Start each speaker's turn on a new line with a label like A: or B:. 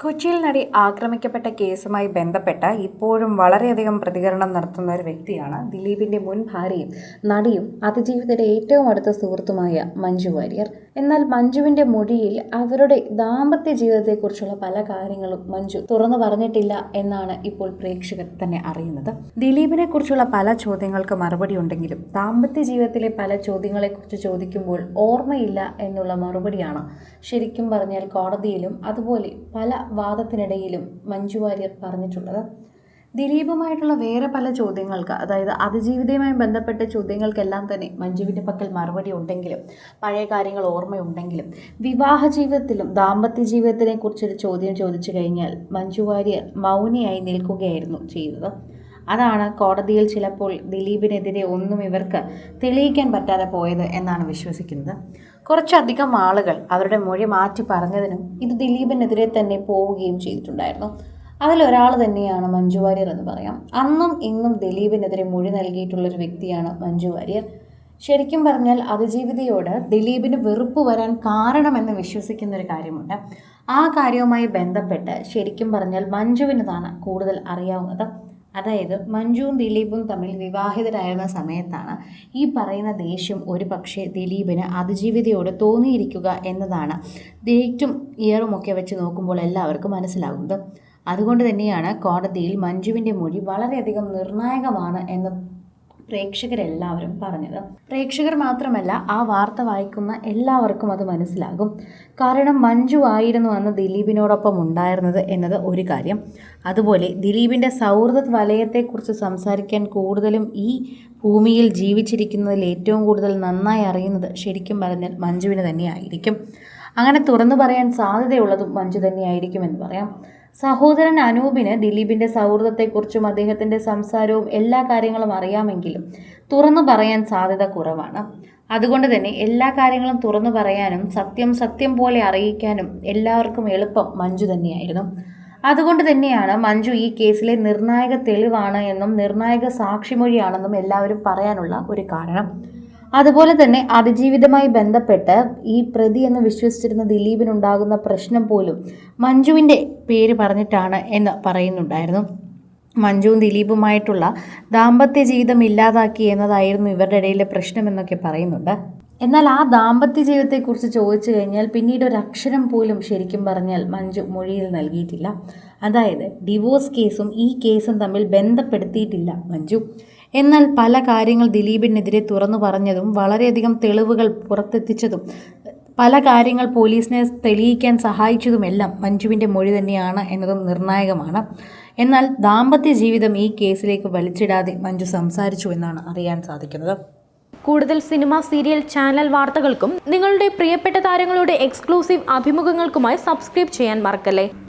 A: കൊച്ചിയിൽ നടി ആക്രമിക്കപ്പെട്ട കേസുമായി ബന്ധപ്പെട്ട് ഇപ്പോഴും വളരെയധികം പ്രതികരണം നടത്തുന്ന ഒരു വ്യക്തിയാണ് ദിലീപിന്റെ മുൻ ഭാര്യയും നടിയും അതിജീവിതയുടെ ഏറ്റവും അടുത്ത സുഹൃത്തുമായ മഞ്ജു വാര്യർ. എന്നാൽ മഞ്ജുവിന്റെ മൊഴിയിൽ അവരുടെ ദാമ്പത്യ ജീവിതത്തെക്കുറിച്ചുള്ള പല കാര്യങ്ങളും മഞ്ജു തുറന്നു പറഞ്ഞിട്ടില്ല എന്നാണ് ഇപ്പോൾ പ്രേക്ഷകർ തന്നെ അറിയുന്നത്. ദിലീപിനെ കുറിച്ചുള്ള പല ചോദ്യങ്ങൾക്ക് മറുപടി ഉണ്ടെങ്കിലും ദാമ്പത്യ ജീവിതത്തിലെ പല ചോദ്യങ്ങളെക്കുറിച്ച് ചോദിക്കുമ്പോൾ ഓർമ്മയില്ല എന്നുള്ള മറുപടിയാണ് ശരിക്കും പറഞ്ഞാൽ കോടതിയിലും അതുപോലെ പല വാദത്തിനിടയിലും മഞ്ജു വാര്യർ പറഞ്ഞിട്ടുള്ളത്. ദിലീപുമായിട്ടുള്ള വേറെ പല ചോദ്യങ്ങൾക്ക് അതായത് അതിജീവിതയുമായി ബന്ധപ്പെട്ട ചോദ്യങ്ങൾക്കെല്ലാം തന്നെ മഞ്ജുവിന്റെ പക്കൽ മറുപടി ഉണ്ടെങ്കിലും പഴയ കാര്യങ്ങൾ ഓർമ്മയുണ്ടെങ്കിലും വിവാഹ ജീവിതത്തിലും ദാമ്പത്യ ജീവിതത്തിനെ കുറിച്ചൊരു ചോദ്യം ചോദിച്ചു കഴിഞ്ഞാൽ മഞ്ജു വാര്യർ മൗനിയായി നിൽക്കുകയായിരുന്നു ചെയ്തത് അതാണ് കോടതിയിൽ ചിലപ്പോൾ ദിലീപിനെതിരെ ഒന്നും ഇവർക്ക് തെളിയിക്കാൻ പറ്റാതെ പോയത് എന്നാണ് വിശ്വസിക്കുന്നത്. കുറച്ചധികം ആളുകൾ അവരുടെ മൊഴി മാറ്റി പറഞ്ഞതിനും ഇത് ദിലീപിനെതിരെ തന്നെ പോവുകയും ചെയ്തിട്ടുണ്ടായിരുന്നു. അതിലൊരാൾ തന്നെയാണ് മഞ്ജു വാര്യർ എന്ന് പറയാം. അന്നും ഇന്നും ദിലീപിനെതിരെ മൊഴി നൽകിയിട്ടുള്ളൊരു വ്യക്തിയാണ് മഞ്ജു വാര്യർ. ശരിക്കും പറഞ്ഞാൽ അതിജീവിതയോട് ദിലീപിന് വെറുപ്പ് വരാൻ കാരണമെന്ന് വിശ്വസിക്കുന്ന ഒരു കാര്യമുണ്ട്. ആ കാര്യവുമായി ബന്ധപ്പെട്ട് ശരിക്കും പറഞ്ഞാൽ മഞ്ജുവിനതാണ് കൂടുതൽ അറിയാവുന്നത്. അതായത് മഞ്ജുവും ദിലീപും തമ്മിൽ വിവാഹിതരായിരുന്ന സമയത്താണ് ഈ പറയുന്ന ദേഷ്യം ഒരു പക്ഷേ ദിലീപിന് അതിജീവിതയോട് തോന്നിയിരിക്കുക എന്നതാണ് ഡേറ്റും ഇയറും ഒക്കെ വെച്ച് നോക്കുമ്പോൾ എല്ലാവർക്കും മനസ്സിലാകുന്നത്. അതുകൊണ്ട് തന്നെയാണ് കോടതിയിൽ മഞ്ജുവിന്റെ മൊഴി വളരെയധികം നിർണായകമാണ് എന്ന് പ്രേക്ഷകരെല്ലാവരും പറഞ്ഞത്. പ്രേക്ഷകർ മാത്രമല്ല ആ വാർത്ത വായിക്കുന്ന എല്ലാവർക്കും അത് മനസ്സിലാകും. കാരണം മഞ്ജു ആയിരുന്നു അന്ന് ദിലീപിനോടൊപ്പം ഉണ്ടായിരുന്നത് എന്നത് ഒരു കാര്യം. അതുപോലെ ദിലീപിന്റെ സൗഹൃദ വലയത്തെക്കുറിച്ച് സംസാരിക്കാൻ കൂടുതലും ഈ ഭൂമിയിൽ ജീവിച്ചിരിക്കുന്നതിൽ ഏറ്റവും കൂടുതൽ നന്നായി അറിയുന്നത് ശരിക്കും പറഞ്ഞാൽ മഞ്ജുവിന് തന്നെയായിരിക്കും. അങ്ങനെ തുറന്നു പറയാൻ സാധ്യതയുള്ളതും മഞ്ജു തന്നെയായിരിക്കുമെന്ന് പറയാം. സഹോദരൻ അനൂപിന് ദിലീപിന്റെ സൗഹൃദത്തെക്കുറിച്ചും അദ്ദേഹത്തിന്റെ സംസാരവും എല്ലാ കാര്യങ്ങളും അറിയാമെങ്കിലും തുറന്നു പറയാൻ സാധ്യത കുറവാണ്. അതുകൊണ്ട് തന്നെ എല്ലാ കാര്യങ്ങളും തുറന്നു പറയാനും സത്യം സത്യം പോലെ അറിയിക്കാനും എല്ലാവർക്കും എളുപ്പം മഞ്ജു തന്നെയായിരുന്നു. അതുകൊണ്ട് തന്നെയാണ് മഞ്ജു ഈ കേസിലെ നിർണായക തെളിവാണ് എന്നും നിർണായക സാക്ഷിമൊഴിയാണെന്നും എല്ലാവരും പറയാനുള്ള ഒരു കാരണം. അതുപോലെ തന്നെ അതിജീവിതമായി ബന്ധപ്പെട്ട് ഈ പ്രതി എന്ന് വിശ്വസിച്ചിരുന്ന ദിലീപിനുണ്ടാകുന്ന പ്രശ്നം പോലും മഞ്ജുവിന്റെ പേര് പറഞ്ഞിട്ടാണ് എന്ന് പറയുന്നുണ്ടായിരുന്നു. മഞ്ജുവും ദിലീപുമായിട്ടുള്ള ദാമ്പത്യ ജീവിതം ഇല്ലാതാക്കി എന്നതായിരുന്നു ഇവരുടെ ഇടയിലെ പ്രശ്നമെന്നൊക്കെ പറയുന്നുണ്ട്. എന്നാൽ ആ ദാമ്പത്യ ജീവിതത്തെക്കുറിച്ച് ചോദിച്ചു കഴിഞ്ഞാൽ പിന്നീട് ഒരു അക്ഷരം പോലും ശരിക്കും പറഞ്ഞാൽ മഞ്ജു മൊഴിയിൽ നൽകിയിട്ടില്ല. അതായത് ഡിവോഴ്സ് കേസും ഈ കേസും തമ്മിൽ ബന്ധപ്പെടുത്തിയിട്ടില്ല മഞ്ജു. എന്നാൽ പല കാര്യങ്ങൾ ദിലീപിനെതിരെ തുറന്നു പറഞ്ഞതും വളരെയധികം തെളിവുകൾ പുറത്തെത്തിച്ചതും പല കാര്യങ്ങൾ പോലീസിനെ തെളിയിക്കാൻ സഹായിച്ചതുമെല്ലാം മഞ്ജുവിന്റെ മൊഴി തന്നെയാണ് എന്നതും നിർണായകമാണ്. എന്നാൽ ദാമ്പത്യ ജീവിതം ഈ കേസിലേക്ക് വലിച്ചിടാതെ മഞ്ജു സംസാരിച്ചു എന്നാണ് അറിയാൻ സാധിക്കുന്നത്.
B: കൂടുതൽ സിനിമ സീരിയൽ ചാനൽ വാർത്തകൾക്കും നിങ്ങളുടെ പ്രിയപ്പെട്ട താരങ്ങളുടെ എക്സ്ക്ലൂസീവ് അഭിമുഖങ്ങൾക്കുമായി സബ്സ്ക്രൈബ് ചെയ്യാൻ മറക്കല്ലേ?